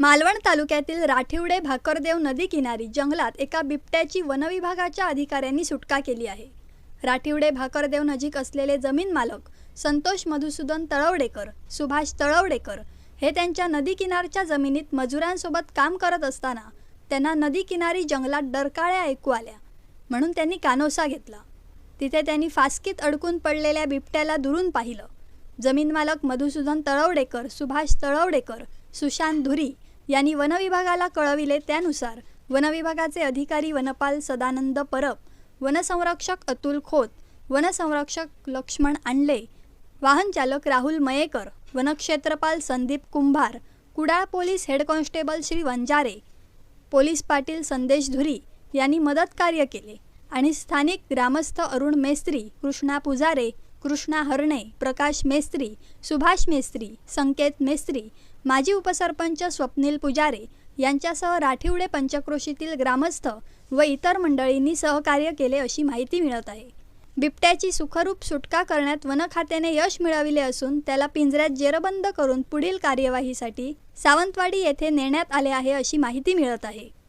मालवण तालुक्यातील राठिवडे भाकरदेव नदी किनारी जंगलात एका बिबट्याची वनविभागाच्या अधिकाऱ्यांनी सुटका केली आहे. राठिवडे भाकरदेव नजीक असलेले जमीन मालक संतोष मधुसूदन तळवडेकर सुभाष तळवडेकर हे त्यांच्या नदी किनारच्या जमिनीत मजुरांसोबत काम करत असताना त्यांना नदी किनारी जंगलात डरकाळ्या ऐकू आल्या. म्हणून त्यांनी कानोसा घेतला. तिथे त्यांनी फासकीत अडकून पडलेल्या बिबट्याला दुरून पाहिलं. जमीन मालक मधुसूदन तळवडेकर सुभाष तळवडेकर सुशांत धुरी यांनी वनविभागाला कळविले त्यानुसार वनविभागाचे अधिकारी वनपाल सदानंद परब वनसंरक्षक अतुल खोत वनसंरक्षक लक्ष्मण आणले वाहनचालक Rahul Mayekar वनक्षेत्रपाल Sandeep Kumbhar Kudal police head constable Shri Vanjare police Patil Sandesh Dhuri यांनी मदत कार्य केले आणि स्थानिक ग्रामस्थ अरुण मेस्त्री कृष्णा पुजारे कृष्णा हरणे प्रकाश मेस्त्री सुभाष मेस्त्री संकेत मेस्त्री माजी उपसरपंच स्वप्नील पुजारे यांच्यासह राठिवडे पंचक्रोशीतील ग्रामस्थ व इतर मंडळींनी सहकार्य केले अशी माहिती मिळत आहे. बिबट्याची सुखरूप सुटका करण्यात वन खात्याने यश मिळविले असून त्याला पिंजऱ्यात जेरबंद करून पुढील कार्यवाहीसाठी सावंतवाडी येथे नेण्यात आले आहे अशी माहिती मिळत आहे.